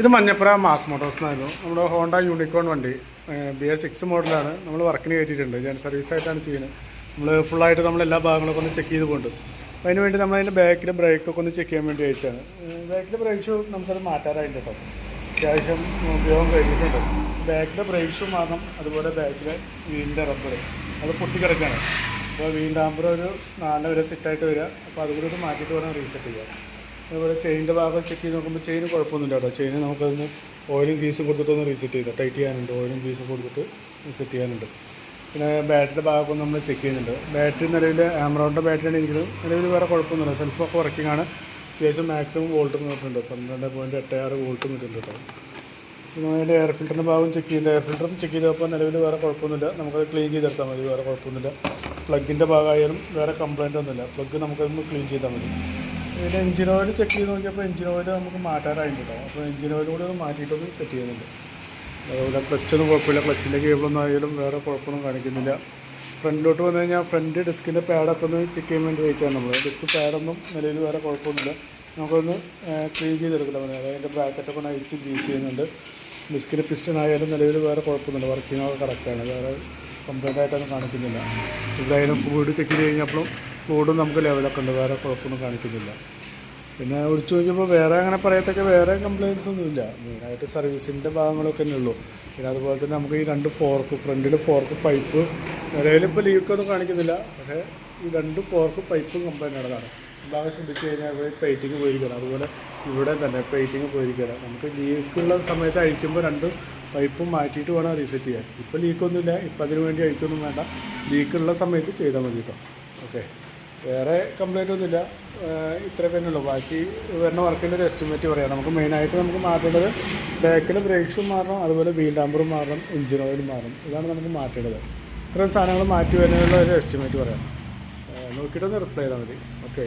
ഇത് Manjappura mass motors എന്നായിരുന്നു നമ്മുടെ ഹോണ്ട യൂണിക്കോൺ വണ്ടി ബി എസ് സിക്സ് മോഡലാണ്. നമ്മൾ വർക്കിന് കയറ്റിയിട്ടുണ്ട്. ഞാൻ സർവീസ് ആയിട്ടാണ് ചെയ്യുന്നത്. നമ്മൾ ഫുള്ളായിട്ട് നമ്മൾ എല്ലാ ഭാഗങ്ങളൊക്കെ ഒന്ന് ചെക്ക് ചെയ്ത് കൊണ്ട് അതിന് വേണ്ടി നമ്മൾ അതിന്റെ ബാക്കിലെ ബ്രേക്കൊക്കെ ഒന്ന് ചെക്ക് ചെയ്യാൻ വേണ്ടി അയച്ചാണ് ബാക്കിലെ ബ്രേക്ക് ഷൂ നമുക്കത് മാറ്റാറായിട്ട് കേട്ടോ അത്യാവശ്യം ഉപയോഗം കഴിഞ്ഞിട്ടുണ്ട്. ബാക്കിലെ ബ്രേക്സും മാറണം അതുപോലെ ബാക്കിലെ വീലിന്റെ റബ്ബർ അത് പൊട്ടിക്കിടക്കാണ്. അപ്പോൾ വീലിന്റെ ആകുമ്പോൾ ഒരു നാല് വരെ സെറ്റായിട്ട് വരിക. അപ്പോൾ അതുകൂടി ഒന്ന് മാറ്റിയിട്ട് വേണം റീസെറ്റ് ചെയ്യാം അതുപോലെ ചെയിനിന്റെ ഭാഗം ചെക്ക് ചെയ്ത് നോക്കുമ്പോൾ ചെയിൻ കുഴപ്പമൊന്നുമില്ല കേട്ടോ. ചെയിൻ നമുക്കതിന് ഓയിലും ഗീസും കൊടുത്തിട്ടൊന്ന് റീസെറ്റ് ചെയ്ത് ടൈറ്റ് ചെയ്യാനുണ്ട്. ഓയിലും ഗീസും കൊടുത്തിട്ട് റീസെറ്റ് ചെയ്യാനുണ്ട്. പിന്നെ ബാറ്ററിയുടെ ഭാഗമൊക്കെ നമ്മൾ ചെക്ക് ചെയ്യുന്നുണ്ട്. ബാറ്ററി നിലവിൽ ആമറോണിന്റെ ബാറ്ററിയാണ് ഇരിക്കുന്നത് നിലവിൽ വേറെ കുഴപ്പമൊന്നുമില്ല. സെൽഫൊക്കെ വർക്കിംഗ് ആണ്. അത്യാവശ്യം മാക്സിമം വോൾട്ട് നോക്കുന്നുണ്ട് പന്ത്രണ്ട് പോയിന്റ് എട്ട് ആറ് വോൾട്ട് കിട്ടുന്നുണ്ട് കേട്ടോ. അതിന്റെ എയർ ഫിൽറ്ററിന്റെ ഭാഗം ചെക്ക് ചെയ്യുന്നത് എയർ ഫിൽറ്ററും ചെക്ക് ചെയ്തപ്പോൾ നിലവിൽ വേറെ കുഴപ്പമൊന്നുമില്ല. നമുക്കത് ക്ലീൻ ചെയ്തെടുത്താൽ മതി വേറെ കുഴപ്പമൊന്നുമില്ല. പ്ലഗിന്റെ ഭാഗമായാലും വേറെ കംപ്ലൈന്റ് ഒന്നുമില്ല. പ്ലഗ് നമുക്കതൊന്ന് ക്ലീൻ ചെയ്താൽ മതി. പിന്നെ എഞ്ചിൻ ഓയിൽ ചെക്ക് ചെയ്ത് നോക്കിയപ്പോൾ എഞ്ചിൻ ഓയിൽ നമുക്ക് മാറ്റാറായിട്ടുണ്ടോ അപ്പോൾ എഞ്ചിൻ ഓയിൽ കൂടി ഒന്ന് മാറ്റിയിട്ടൊന്ന് സെറ്റ് ചെയ്യുന്നുണ്ട്. അതുപോലെ ക്ലച്ചൊന്നും കുഴപ്പമില്ല. ക്ലച്ചിന്റെ കേബിളൊന്നും ആയാലും വേറെ കുഴപ്പമൊന്നും കാണിക്കുന്നില്ല. ഫ്രണ്ടിലോട്ട് വന്നു കഴിഞ്ഞാൽ ഫ്രണ്ട് ഡിസ്കിന്റെ പാഡൊക്കെ ഒന്ന് ചെക്ക് ചെയ്യാൻ വേണ്ടി വെച്ചാണ് നമ്മൾ ഡിസ്ക് പാഡൊന്നും നിലയിൽ വേറെ കുഴപ്പമൊന്നുമില്ല. നമുക്കൊന്ന് ക്ലീൻ ചെയ്തെടുക്കണം പറഞ്ഞാൽ അതായത് അതിന്റെ ബ്രാക്കറ്റൊക്കെ ഒന്ന് അഴിച്ച് ഗ്രീസ് ചെയ്യുന്നുണ്ട്. ഡിസ്കിൽ പിസ്റ്റൺ ആയാലും നിലവിൽ വേറെ കുഴപ്പമൊന്നുമില്ല. വർക്കിങ്ങൊക്കെ കറക്റ്റാണ് വേറെ കംപ്ലൈന്റ് ആയിട്ടൊന്നും കാണിക്കുന്നില്ല. ഇതായാലും ഫുഡ് ചെക്ക് ചെയ്ത് കഴിഞ്ഞപ്പോഴും ഫുഡും നമുക്ക് ലെവലൊക്കെ ഉണ്ട്. വേറെ കുഴപ്പമൊന്നും കാണിക്കുന്നില്ല. പിന്നെ ഒഴിച്ച് നോക്കിയപ്പോൾ വേറെ അങ്ങനെ പറയത്തക്ക വേറെ കംപ്ലയിൻസ് ഒന്നുമില്ല മെയിനായിട്ട് സർവീസിന്റെ ഭാഗങ്ങളൊക്കെ തന്നെ ഉള്ളൂ. പിന്നെ അതുപോലെ തന്നെ നമുക്ക് ഈ രണ്ട് ഫോർക്ക് ഫ്രണ്ടിൽ ഫോർക്ക് പൈപ്പ് നിലവിലിപ്പോൾ ലീക്കൊന്നും കാണിക്കുന്നില്ല. പക്ഷേ ഈ രണ്ട് ഫോർക്ക് പൈപ്പും കംപ്ലൈന്റ് ആണതാണ് ഭാഗം ശ്രദ്ധിച്ച് കഴിഞ്ഞാൽ പെയിറ്റിങ് പോയിരിക്കണം അതുപോലെ ഇവിടെ തന്നെ പെയിറ്റിങ് പോയിരിക്കണം നമുക്ക് ലീക്കുള്ള സമയത്ത് അഴിക്കുമ്പോൾ രണ്ട് പൈപ്പും മാറ്റിയിട്ട് വേണം റീസെറ്റ് ചെയ്യാൻ. ഇപ്പോൾ ലീക്കൊന്നുമില്ല ഇപ്പം അതിന് വേണ്ടി അഴിക്കൊന്നും വേണ്ട. ലീക്കുള്ള സമയത്ത് ചെയ്താൽ മതി കേട്ടോ ഓക്കെ വേറെ കംപ്ലൈന്റ് ഒന്നുമില്ല. ഇത്രയൊക്കെ തന്നെ ഉള്ളൂ. ബാക്കി വരുന്ന വർക്കിന്റെ ഒരു എസ്റ്റിമേറ്റ് പറയാം. നമുക്ക് മെയിനായിട്ട് നമുക്ക് മാറ്റേണ്ടത് ബാക്കിൽ ബ്രേക്സും മാറണം. അതുപോലെ വീൽ ഡാമ്പറും മാറണം. എഞ്ചിൻ ഓയിലും മാറണം. ഇതാണ് നമുക്ക് മാറ്റേണ്ടത്. ഇത്രയും സാധനങ്ങൾ മാറ്റി വരുന്നതിനുള്ള ഒരു എസ്റ്റിമേറ്റ് പറയാം. നോക്കിയിട്ടൊന്ന് റിപ്ലൈ ചെയ്താൽ മതി. ഓക്കെ